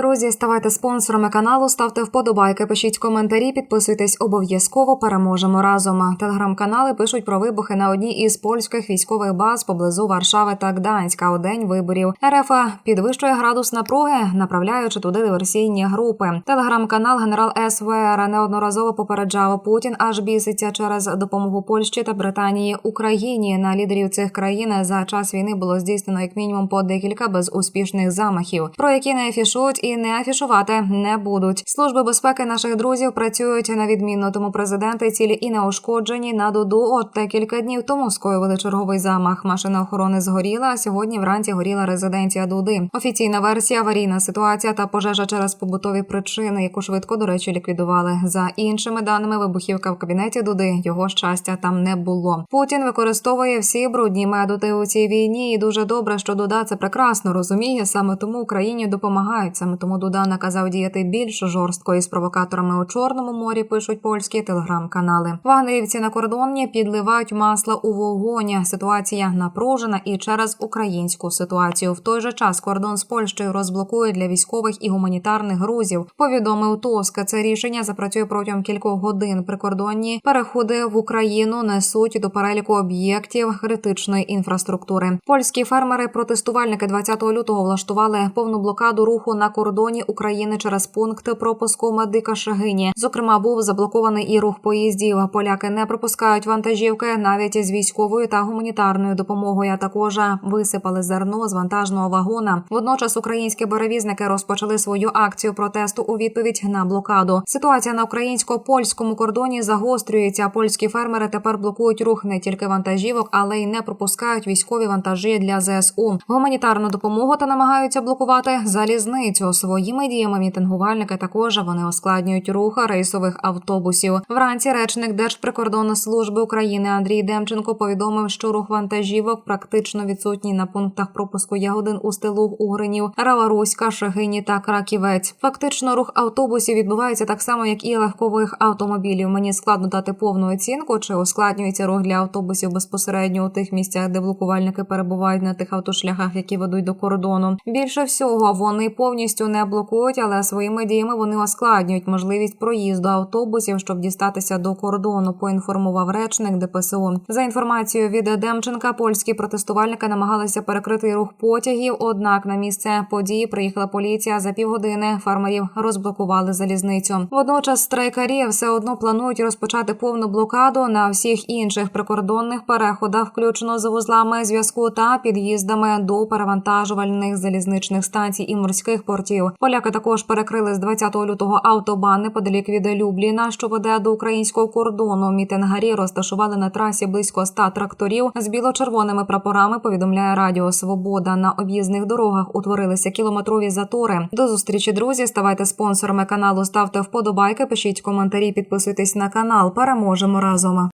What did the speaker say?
Друзі, ставайте спонсорами каналу, ставте вподобайки, пишіть коментарі, підписуйтесь обов'язково. Переможемо разом. Телеграм-канали пишуть про вибухи на одній із польських військових баз поблизу Варшави та Гданська у день виборів. РФ підвищує градус напруги, направляючи туди диверсійні групи. Телеграм-канал генерал СВР неодноразово попереджав Путін, аж біситься через допомогу Польщі та Британії Україні. На лідерів цих країн за час війни було здійснено як мінімум по декілька безуспішних замахів, про які не афішують і не афішувати не будуть. Служби безпеки наших друзів працюють на відмінно, тому президенти цілі і не ушкоджені на дуду. От те кілька днів тому скоювали черговий замах. Машина охорони згоріла. А сьогодні вранці горіла резиденція Дуди. Офіційна версія аварійна ситуація та пожежа через побутові причини, яку швидко до речі ліквідували. За іншими даними, вибухівка в кабінеті Дуди його щастя там не було. Путін використовує всі брудні методи у цій війні, і дуже добре, що Дуда це прекрасно розуміє. Саме тому Україні допомагають. Саме тому Дуда наказав діяти більш жорстко із провокаторами у Чорному морі. Пишуть польські телеграм-канали. Вагнерівці на кордоні підливають масло у вогонь. Ситуація напружена і через українську ситуацію. В той же час кордон з Польщею розблокують для військових і гуманітарних грузів. Повідомив Тоск. Це рішення запрацює протягом кількох годин. Прикордонні переходи в Україну несуть до переліку об'єктів критичної інфраструктури. Польські фермери-протестувальники 20 лютого влаштували повну блокаду руху на кордоні України через пункт пропуску медика Шагині. Зокрема, був заблокований і рух поїздів. Поляки не пропускають вантажівки навіть з військовою та гуманітарною допомогою. Також висипали зерно з вантажного вагона. Водночас українські перевізники розпочали свою акцію протесту у відповідь на блокаду. Ситуація на українсько-польському кордоні загострюється. Польські фермери тепер блокують рух не тільки вантажівок, але й не пропускають військові вантажі для ЗСУ. Гуманітарну допомогу та намагаються блокувати залізницю. Своїми діями мітингувальники також вони ускладнюють рух рейсових автобусів. Вранці речник Держприкордонної служби України Андрій Демченко повідомив, що рух вантажівок практично відсутній на пунктах пропуску Ягодин у стилу Угринів, Раваруська, Шегині та Краківець. Фактично, рух автобусів відбувається так само, як і легкових автомобілів. Мені складно дати повну оцінку, чи ускладнюється рух для автобусів безпосередньо у тих місцях, де блокувальники перебувають на тих автошляхах, які ведуть до кордону. Більше всього вони повністю не блокують, але своїми діями вони ускладнюють можливість проїзду автобусів, щоб дістатися до кордону. Поінформував речник ДПСО. За інформацією від Демченка, польські протестувальники намагалися перекрити рух потягів. Однак на місце події приїхала поліція за півгодини. Фермерів розблокували залізницю. Водночас страйкарі все одно планують розпочати повну блокаду на всіх інших прикордонних переходах, включно з вузлами зв'язку та під'їздами до перевантажувальних залізничних станцій і морських портів. Поляки також перекрили з 20 лютого автобан неподалік від Любліна, що веде до українського кордону. Мітингарі розташували на трасі близько 100 тракторів з біло-червоними прапорами. Повідомляє Радіо Свобода. На об'їзних дорогах утворилися кілометрові затори. До зустрічі, друзі. Ставайте спонсорами каналу, ставте вподобайки, пишіть коментарі, підписуйтесь на канал. Переможемо разом.